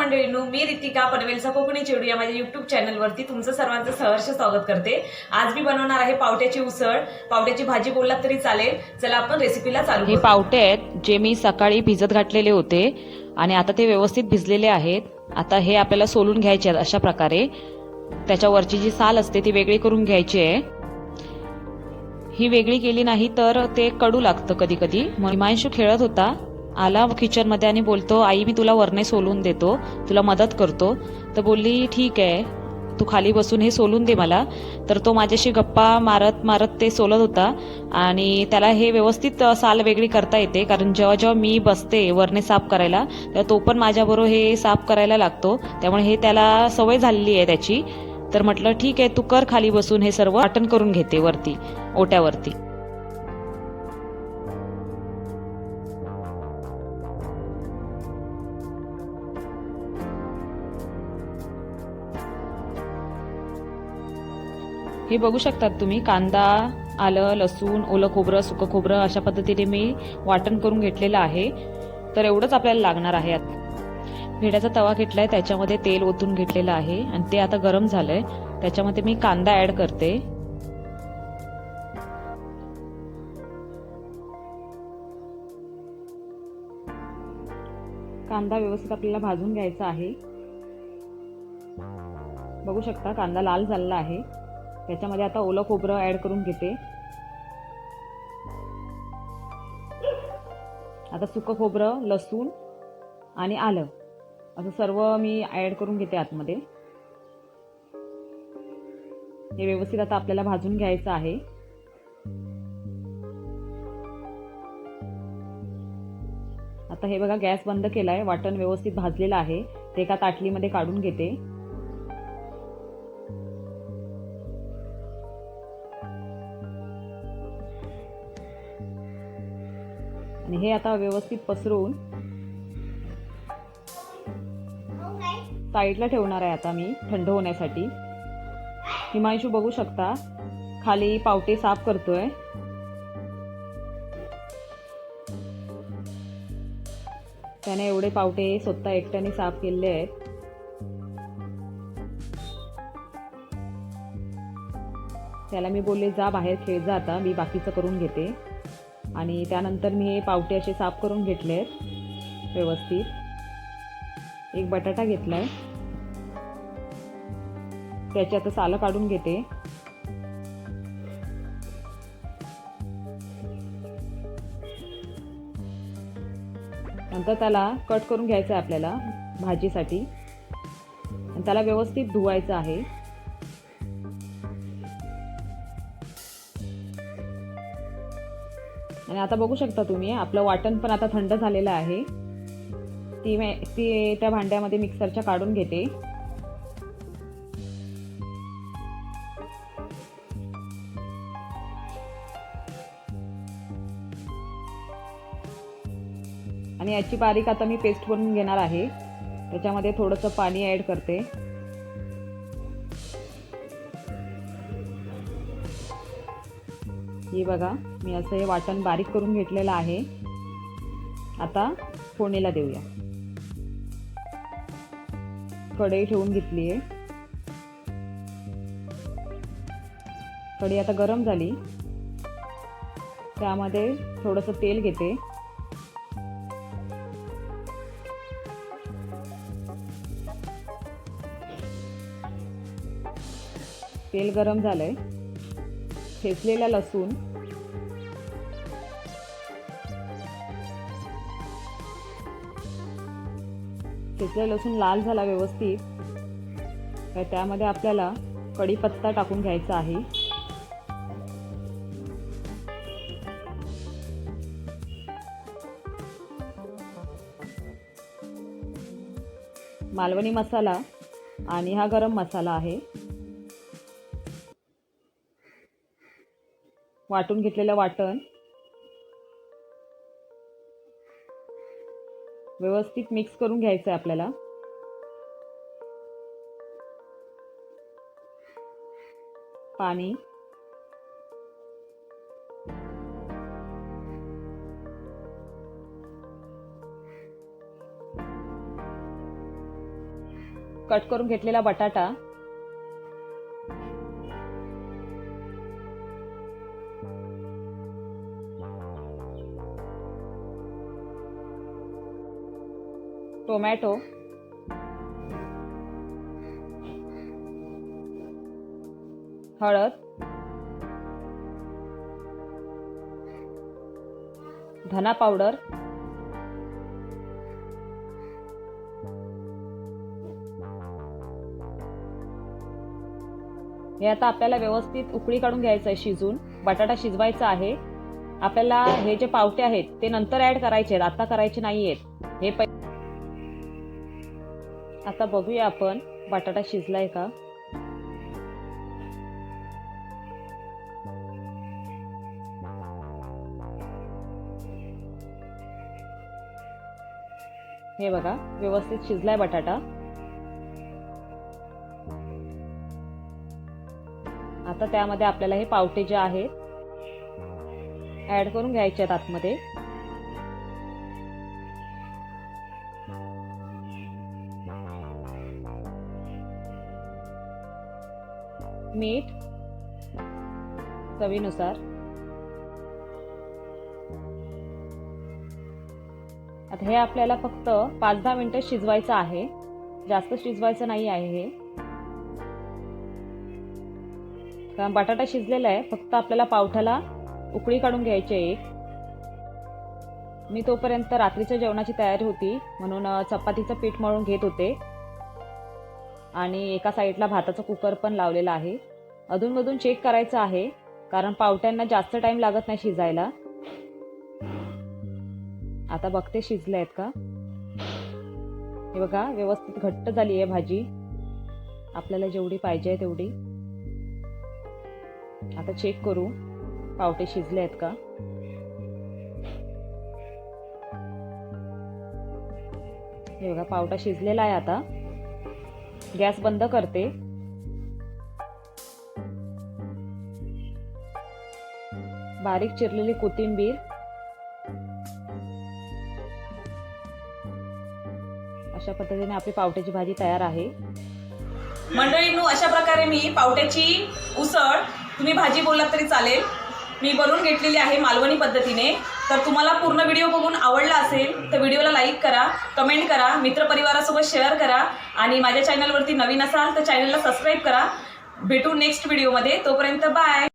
मंडळींनो मी रितिका पनवेलचा कोकणी चिडू या माझ्या युट्यूब चॅनलवरती तुमचं सर्वांचं सहर्ष स्वागत करते. आज मी बनवणार आहे पावट्याची उसळ. पावट्याची भाजी बोललात तरी चालेल. चला आपण रेसिपीला चालू हे. पावटे आहेत जे मी सकाळी भिजत घातलेले होते आणि आता ते व्यवस्थित भिजलेले आहेत. आता हे आपल्याला सोलून घ्यायचे आहेत अशा प्रकारे. त्याच्यावरची जी साल असते ती वेगळी करून घ्यायची आहे. ही वेगळी केली नाही तर ते कडू लागतं कधी कधी. हिमांशू खेळत होता. आला किचनमध्ये आणि बोलतो आई मी तुला वरणे सोलून देतो तुला मदत करतो. तर बोलली ठीक आहे तू खाली बसून हे सोलून दे मला. तर तो माझ्याशी गप्पा मारत मारत ते सोलत होता. आणि त्याला हे व्यवस्थित साल वेगळी करता येते कारण जेव्हा जेव्हा मी बसते वरणे साफ करायला तेव्हा तो पण माझ्याबरोबर हे साफ करायला लागतो. त्यामुळे हे त्याला सवय झालेली आहे त्याची. तर म्हटलं ठीक आहे तू कर खाली बसून हे सर्व वाटण करून घेते वरती ओट्यावरती. हे बघू शकतात तुम्ही कांदा आलं लसूण ओलं खोबरं सुकं खोबरं अशा पद्धतीने मी वाटण करून घेतलेलं आहे. तर एवढंच आपल्याला लागणार आहे भेड्याचा भिड्याचा तवा घेतलाय त्याच्यामध्ये तेल ओतून घेतलेलं आहे. आणि ते आता गरम झालंय. त्याच्यामध्ये मी कांदा ऍड करते. कांदा व्यवस्थित आपल्याला भाजून घ्यायचा आहे. बघू शकता कांदा लाल झालेला आहे. त्याच्यामध्ये आता ओलं खोबरं ऍड करून घेते. आता सुकं खोबरं लसूण आणि आलं. असं सर्व मी ऍड करून घेते आतमध्ये. हे व्यवस्थित आता आपल्याला भाजून घ्यायचं आहे. आता हे बघा गॅस बंद केलाय. वाटण व्यवस्थित भाजलेलं आहे. ते एका ताटलीमध्ये काढून घेते. आणि हे आता व्यवस्थित पसरून साईडला ठेवणार आहे आता मी थंड होण्यासाठी. हिमांशू बघू शकता खाली पावटे साफ करतोय. त्याने एवढे पावटे स्वतः एकट्याने साफ केलेले आहेत. त्याला मी बोलले जा बाहेर खेळ जा आता मी बाकीचं करून घेते. आणि त्यानंतर मी हे पावटे असे साफ करून घेतले आहेत व्यवस्थित. एक बटाटा घेतलाय. त्याची आता सालं काढून घेते. नंतर त्याला कट करून घ्यायचं आहे आपल्याला भाजीसाठी. आणि त्याला व्यवस्थित धुवायचं आहे. आणि आता बघू शकता तुम्ही आपलं वाटण पण आता थंड झालेलं आहे. ती मी ती त्या भांड्यामध्ये मिक्सरच्या काढून घेते. आणि याची बारीक आता मी पेस्ट बनवून घेणार आहे. त्याच्यामध्ये थोडंसं पाणी ॲड करते. हे बघा मी असं हे वाटण बारीक करून घेतलेलं आहे. आता फोडणीला देऊया. कढई ठेवून घेतली आहे. कढी आता गरम झाली. त्यामध्ये थोडंसं तेल घेते. तेल गरम झालंय. ठेचलेला लसूण. ठेचलेला लसूण लाल झाला व्यवस्थित. तर त्यामध्ये आपल्याला कढीपत्ता टाकून घ्यायचा आहे. मालवणी मसाला आणि हा गरम मसाला आहे. वाटून घेतलेलं वाटण. व्यवस्थित मिक्स करून घ्यायचं आहे आपल्याला. पाणी. कट करून घेतलेला बटाटा. टोमॅटो. हळद. धना पावडर. हे आता आपल्याला व्यवस्थित उकळी काढून घ्यायचं आहे शिजून. बटाटा शिजवायचा आहे. आपल्याला हे जे पावटे आहेत ते नंतर ऍड करायचे आहेत. आता करायचे नाही आहेत हे पै आता बघूया आपण बटाटा शिजलाय का? हे बघा व्यवस्थित शिजलाय बटाटा. आता त्यामध्ये आपल्याला हे पावटे जे आहेत ऍड करून घ्यायचे आहेत आतमध्ये. मीठ चवीनुसार. आता हे आपल्याला फक्त पाच दहा मिनटं शिजवायचं आहे. जास्त शिजवायचं नाही आहे हे. कारण बटाटा शिजलेला आहे फक्त आपल्याला पावठ्याला उकळी काढून घ्यायची आहे एक. मी तोपर्यंत रात्रीच्या जेवणाची तयारी होती म्हणून चपातीचं पीठ मळून घेत होते. आणि एका साईडला भाताचा कुकर पण लावलेला आहे. अधूनमधून चेक करायचं आहे कारण पावट्यांना जास्त टाइम लागत नाही शिजायला. आता बघते शिजले आहेत का? हे बघा व्यवस्थित घट्ट झाली आहे भाजी. आपल्याला जेवढी पाहिजे आहे तेवढी. आता चेक करू पावटे शिजले आहेत का? हे बघा पावटा शिजलेला आहे आता. गॅस बंद करते. बारीक चिरलेली कोथिंबीर. अशा पद्धतीने आपली पावट्याची भाजी तयार आहे. मंडळींनो अशा प्रकारे मी पावट्याची उसळ तुम्ही भाजी बोललात तरी चालेल. मी बनवून घेतलेली आहे मालवणी पद्धतीने. तर तुम्हाला पूर्ण व्हिडिओ बघून आवडला असेल तर व्हिडिओला लाईक करा कमेंट करा मित्रपरिवारासोबत शेअर करा आणि माझ्या चॅनलवरती नवीन असाल तर चॅनलला सबस्क्राईब करा. भेटू नेक्स्ट व्हिडिओमध्ये. तोपर्यंत बाय!